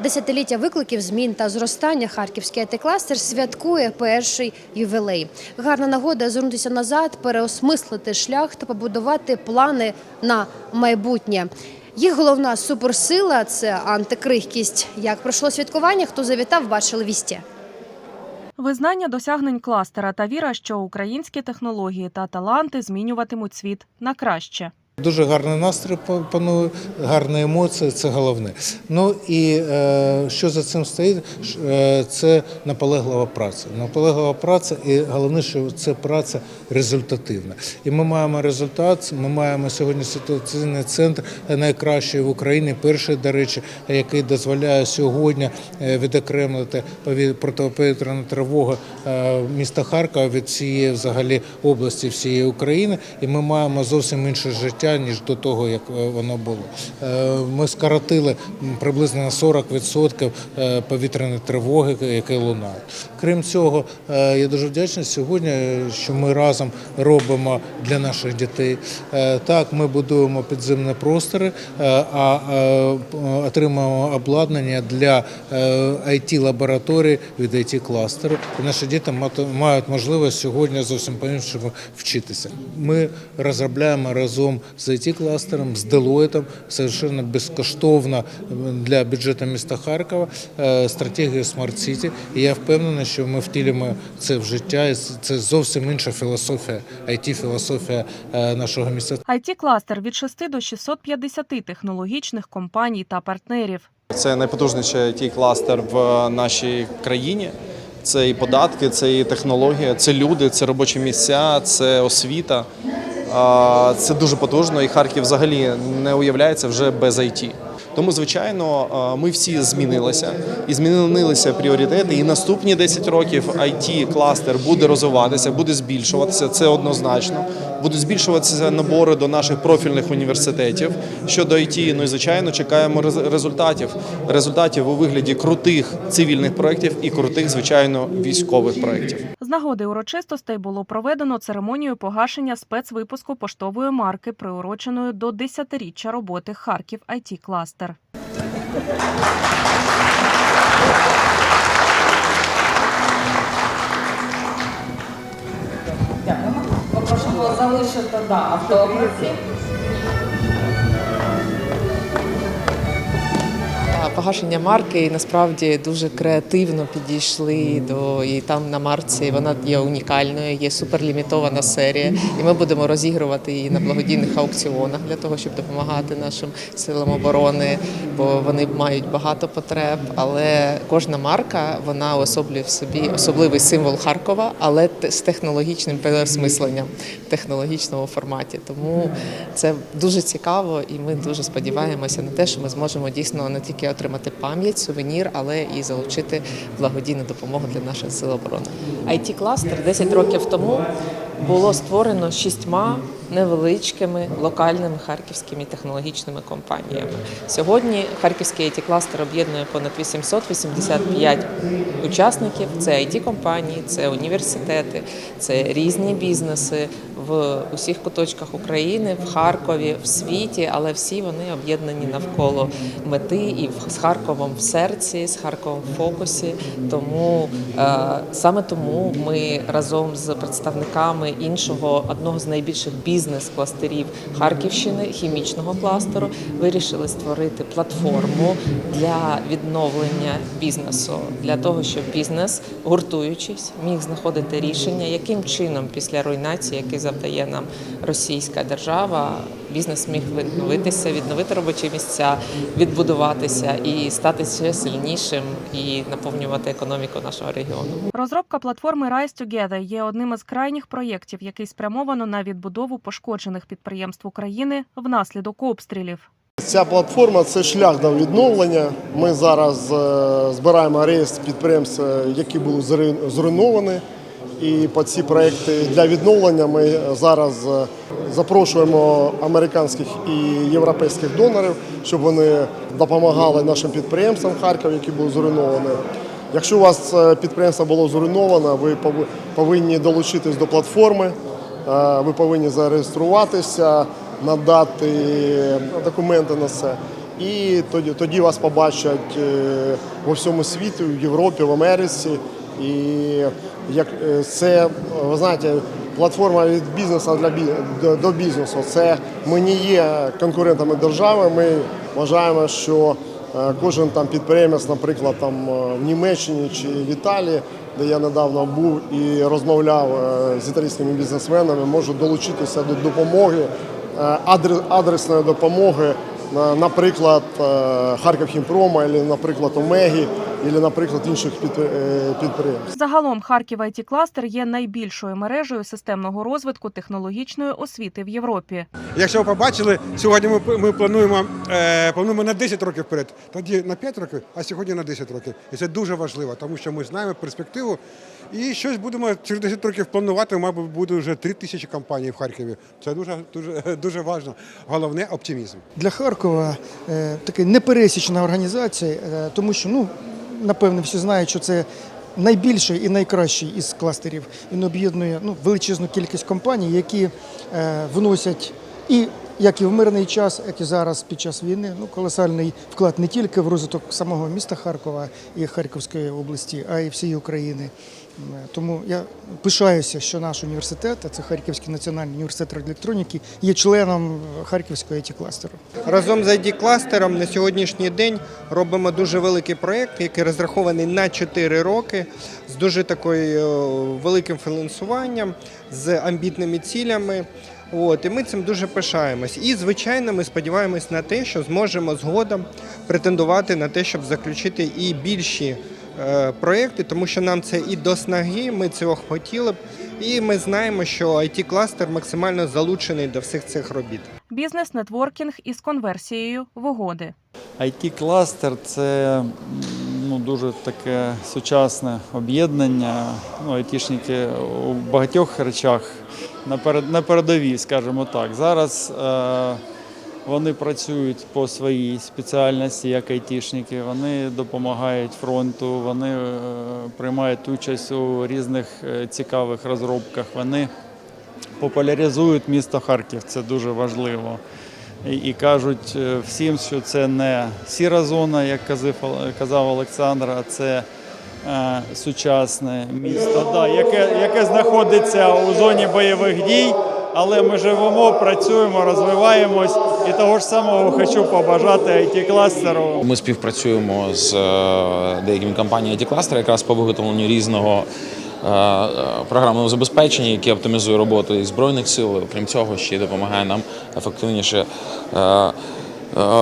Десятиліття викликів змін та зростання харківський АТ-кластер святкує перший ювілей. Гарна нагода звернутися назад, переосмислити шлях та побудувати плани на майбутнє. Їх головна суперсила це антикрихкість. Як пройшло святкування, хто завітав, бачили вісті. Визнання досягнень кластера та віра, що українські технології та таланти змінюватимуть світ на краще. Дуже гарний настрій па- панує, гарні емоції це головне. Ну і е, що за цим стоїть, е, це наполеглива праця. Наполеглива праця, і головне, що це праця результативна. І ми маємо результат. Ми маємо сьогодні ситуаційний центр найкращий в Україні, перший, до речі, який дозволяє сьогодні е, відокремити пові- протиповітряну тривогу е, міста Харкова від всієї взагалі області всієї України. І ми маємо зовсім інше життя ніж до того, як е, воно було. Е, Ми скоротили приблизно на 40% е, повітряної тривоги, які лунають. Крім цього, я дуже вдячний сьогодні, що ми разом робимо для наших дітей. Так, ми будуємо підземні простори, а отримуємо обладнання для it лабораторій від it кластеру. Наші діти мають можливість сьогодні зовсім по-іншому вчитися. Ми розробляємо разом з it кластером, з Deloitte, совершенно безкоштовно для бюджету міста Харкова е, стратегію Smart City. І я впевнений, що ми втілимо це в життя. І це зовсім інша філософія, it філософія е, нашого міста. it кластер від 6 до 650 технологічних компаній та партнерів. Це найпотужніший it кластер в нашій країні. Це і податки, це і технологія, це люди, це робочі місця, це освіта. Це дуже потужно, і Харків взагалі не уявляється вже без IT. Тому, звичайно, ми всі змінилися і змінилися пріоритети. І наступні 10 років it кластер буде розвиватися, буде збільшуватися. Це однозначно. Будуть збільшуватися набори до наших профільних університетів. Щодо IT, ну і звичайно, чекаємо рез- результатів. Результатів у вигляді крутих цивільних проєктів і крутих, звичайно, військових проєктів. Нагоди урочистостей було проведено церемонію погашення спецвипуску поштової марки, приуроченої до 10-річчя роботи Харків it кластер. Дякуємо. Попросимо залишити да, автографи. Погашення марки насправді дуже креативно підійшли до і там на марці. Вона є унікальною, є суперлімітована серія, і ми будемо розігрувати її на благодійних аукціонах для того, щоб допомагати нашим силам оборони, бо вони мають багато потреб. Але кожна марка вона особлює в собі особливий символ Харкова, але з технологічним переосмисленням в технологічному форматі. Тому це дуже цікаво, і ми дуже сподіваємося на те, що ми зможемо дійсно не тільки отримати пам'ять, сувенір, але і залучити благодійну допомогу для наших сил оборони. it кластер 10 років тому було створено шістьма невеличкими локальними харківськими технологічними компаніями. Сьогодні харківський it кластер об'єднує понад 885 учасників. Це it компанії, це університети, це різні бізнеси в усіх куточках України, в Харкові, в світі, але всі вони об'єднані навколо мети і з Харковом в серці, з Харковом в фокусі. Тому е, саме тому ми разом з представниками іншого одного з найбільших бізнес-кластерів Харківщини, хімічного кластеру, вирішили створити платформу для відновлення бізнесу, для того, щоб бізнес, гуртуючись, міг знаходити рішення, яким чином після руйнації, який завдає нам російська держава, бізнес міг відновитися, відновити робочі місця, відбудуватися і стати ще сильнішим і наповнювати економіку нашого регіону. Розробка платформи Rise Together є одним із крайніх проєктів, який спрямовано на відбудову пошкоджених підприємств України внаслідок обстрілів. Ця платформа це шлях до відновлення. Ми зараз е, збираємо реєстр підприємств, е, які були зруй- зруйновані. І по ці проекти для відновлення ми зараз е, запрошуємо американських і європейських донорів, щоб вони допомагали нашим підприємствам Харкова, які були зруйновані. Якщо у вас е, підприємство було зруйновано, ви повинні долучитись до платформи, е, ви повинні зареєструватися, надати документи на це. І тоді, тоді вас побачать во всьому світі, в Європі, в Америці. І як е, це, ви знаєте, платформа від бізнесу для до- бізнесу. Це ми не є конкурентами держави. Ми вважаємо, що е, кожен там підприємець, наприклад, там е, в Німеччині чи в Італії, де я недавно був і розмовляв з італійськими бізнесменами, може долучитися до допомоги, адресної допомоги, наприклад, е, Харків Хімпрома, або, наприклад, Омегі, або, наприклад, інших е, підприємств. Загалом Харків it кластер є найбільшою мережею системного розвитку технологічної освіти в Європі. Якщо ви побачили, сьогодні ми, ми плануємо, е, плануємо на 10 років вперед, тоді на 5 років, а сьогодні на 10 років. І це дуже важливо, тому що ми знаємо перспективу. І щось будемо через 10 років планувати, мабуть, буде вже 3 тисячі компаній в Харкові. Це дуже, дуже, дуже важливо. Головне оптимізм. Для Харкова е, така непересічна організація, е, тому що ну напевно всі знають, що це найбільший і найкращий із кластерів. Він об'єднує ну, величезну кількість компаній, які е, вносять і як і в мирний час, як і зараз під час війни, ну колосальний вклад не тільки в розвиток самого міста Харкова і Харківської області, а й всієї України. Е, Тому я пишаюся, що наш університет, а це Харківський національний університет електроніки, є членом Харківського it кластеру. Разом з ID кластером на сьогоднішній день робимо дуже великий проєкт, який розрахований на 4 роки з дуже такою е, великим фінансуванням, з амбітними цілями. От, і ми цим дуже пишаємось. І, звичайно, ми сподіваємось на те, що зможемо згодом претендувати на те, щоб заключити і більші е, проєкти, тому що нам це і до снаги, ми цього хотіли б. І ми знаємо, що it кластер максимально залучений до всіх цих робіт. Бізнес-нетворкінг із конверсією в угоди. IT-кластер це ну, дуже таке сучасне об'єднання. Ну, айтішники у багатьох речах на перед- на передовій, скажімо так. Зараз е, вони працюють по своїй спеціальності як айтішники, вони допомагають фронту, вони е, приймають участь у різних е, цікавих розробках. Вони популяризують місто Харків, це дуже важливо. І, кажуть е, всім, що це не сіра зона, як казав, Олександр, а це сучасне місто, яке, яке знаходиться у зоні бойових дій. Але ми живемо, працюємо, розвиваємось. І того ж самого хочу побажати it кластеру Ми співпрацюємо з е, деякими компаніями it кластера якраз по виготовленню різного е, е, програмного забезпечення, яке оптимізує роботу і збройних сил. Крім цього, ще й допомагає нам ефективніше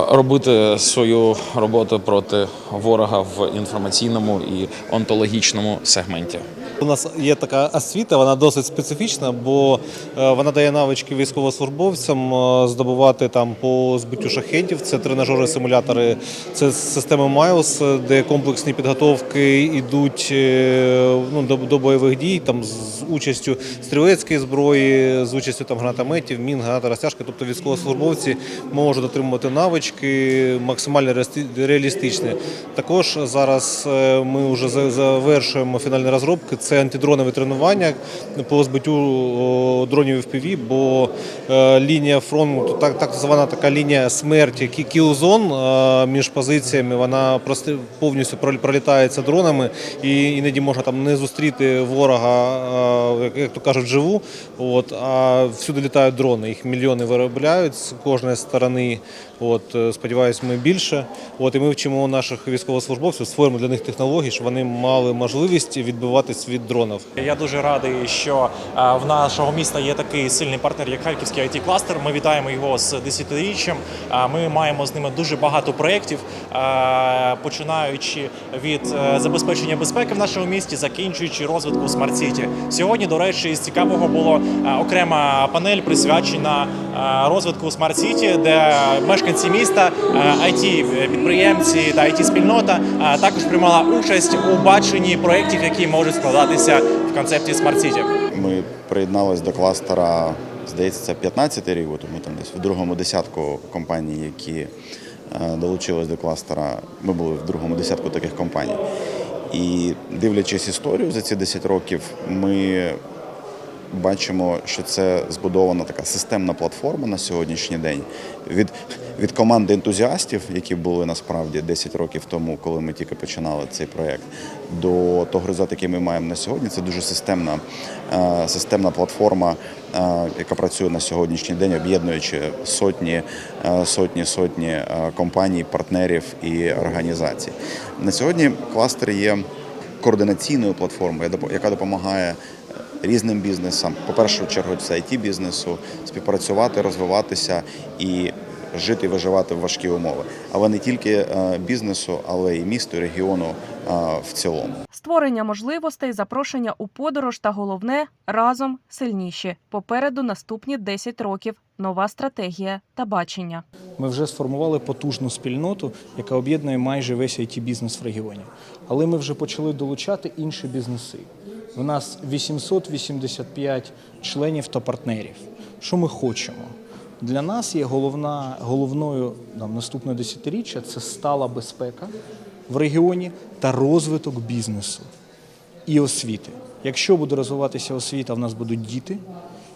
робити свою роботу проти ворога в інформаційному і онтологічному сегменті. У нас є така освіта, вона досить специфічна, бо е, вона дає навички військовослужбовцям е, здобувати там по збиттю шахетів. Це тренажери, симулятори, це системи Майлз, де комплексні підготовки йдуть е, ну, до, до бойових дій, там з участю стрілецької зброї, з участю там гранатометів, мін, гранаторозтяжки. Тобто військовослужбовці можуть отримувати навички максимально реалістичні. Також зараз е, ми вже завершуємо фінальні розробки. Це антидронове тренування по збиттю дронів FPV, бо е, лінія фронту, так, так звана така лінія смерті, кі- кілзон е, між позиціями, вона просто повністю пролітається дронами, і іноді можна там не зустріти ворога, як, то кажуть, живу. От, а всюди літають дрони, їх мільйони виробляють з кожної сторони. Е, сподіваюсь, ми більше. От, і ми вчимо наших військовослужбовців, створюємо для них технології, щоб вони мали можливість відбиватись від дронів. Я дуже радий, що е, в нашого міста є такий сильний партнер, як Харківський it кластер Ми вітаємо його з десятиріччям. Е, Ми маємо з ними дуже багато проєктів, починаючи від забезпечення безпеки в нашому місті, закінчуючи розвитку Смарт Сіті. Сьогодні, до речі, з цікавого було окрема панель присвячена розвитку Смарт Сіті, де мешканці міста, it підприємці та it спільнота е, також приймала участь у баченні проєктів, які можуть складатися в концепції Смарт Сіті. Ми приєдналися до кластера, здається, це 15-й рік, от ми там десь в другому десятку компаній, які е, долучились до кластера. Ми були в другому десятку таких компаній. І дивлячись історію за ці 10 років, ми бачимо, що це збудована така системна платформа на сьогоднішній день. Від, від команди ентузіастів, які були насправді 10 років тому, коли ми тільки починали цей проєкт, до того результату, який ми маємо на сьогодні, це дуже системна, е, системна платформа, е, яка працює на сьогоднішній день, об'єднуючи сотні, е, сотні, сотні компаній, партнерів і організацій. На сьогодні кластер є координаційною платформою, яка допомагає різним бізнесам, по першу чергу, це it бізнесу, співпрацювати, розвиватися і жити і виживати в важкі умови. Але не тільки е, бізнесу, але й місту, і регіону е, в цілому. Створення можливостей, запрошення у подорож та головне разом сильніші. Попереду наступні 10 років. Нова стратегія та бачення. Ми вже сформували потужну спільноту, яка об'єднує майже весь it бізнес в регіоні. Але ми вже почали долучати інші бізнеси. У нас 885 членів та партнерів. Що ми хочемо? Для нас є головна, головною нам, наступне десятиріччя це стала безпека в регіоні та розвиток бізнесу і освіти. Якщо буде розвиватися освіта, в нас будуть діти.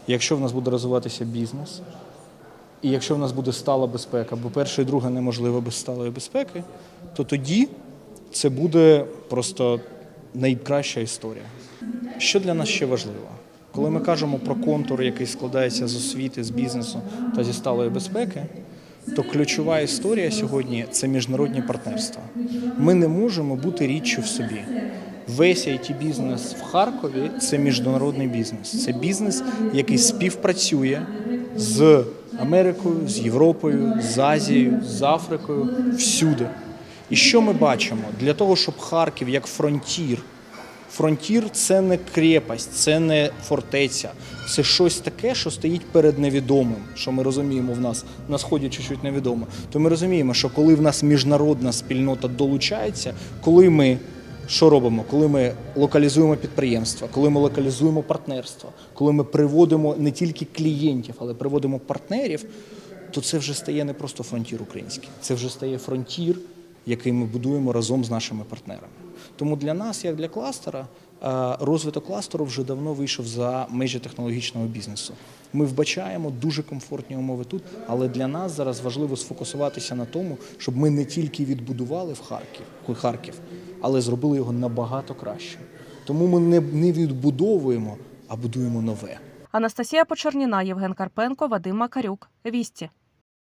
Якщо в нас буде розвиватися бізнес, і якщо в нас буде стала безпека, бо перше і друге неможливо без сталої безпеки, то тоді це буде просто найкраща історія. Що для нас ще важливо? Коли ми кажемо про контур, який складається з освіти, з бізнесу та зі сталої безпеки, то ключова історія сьогодні це міжнародні партнерства. Ми не можемо бути річчю в собі. Весь it бізнес в Харкові це міжнародний бізнес. Це бізнес, який співпрацює з Америкою, з Європою, з Азією, з Африкою, всюди. І що ми бачимо? Для того, щоб Харків як фронтір. Фронтір це не крепость, це не фортеця, це щось таке, що стоїть перед невідомим. Що ми розуміємо в нас на сході чуть-чуть невідомо. То ми розуміємо, що коли в нас міжнародна спільнота долучається, коли ми що робимо? Коли ми локалізуємо підприємства, коли ми локалізуємо партнерства, коли ми приводимо не тільки клієнтів, але приводимо партнерів, то це вже стає не просто фронтір український, це вже стає фронтір, який ми будуємо разом з нашими партнерами. Тому для нас, як для кластера, е, розвиток кластеру вже давно вийшов за межі технологічного бізнесу. Ми вбачаємо дуже комфортні умови тут, але для нас зараз важливо сфокусуватися на тому, щоб ми не тільки відбудували в Харків, Харків, але зробили його набагато краще. Тому ми не, не відбудовуємо, а будуємо нове. Анастасія Почерніна, Євген Карпенко, Вадим Макарюк. Вісті.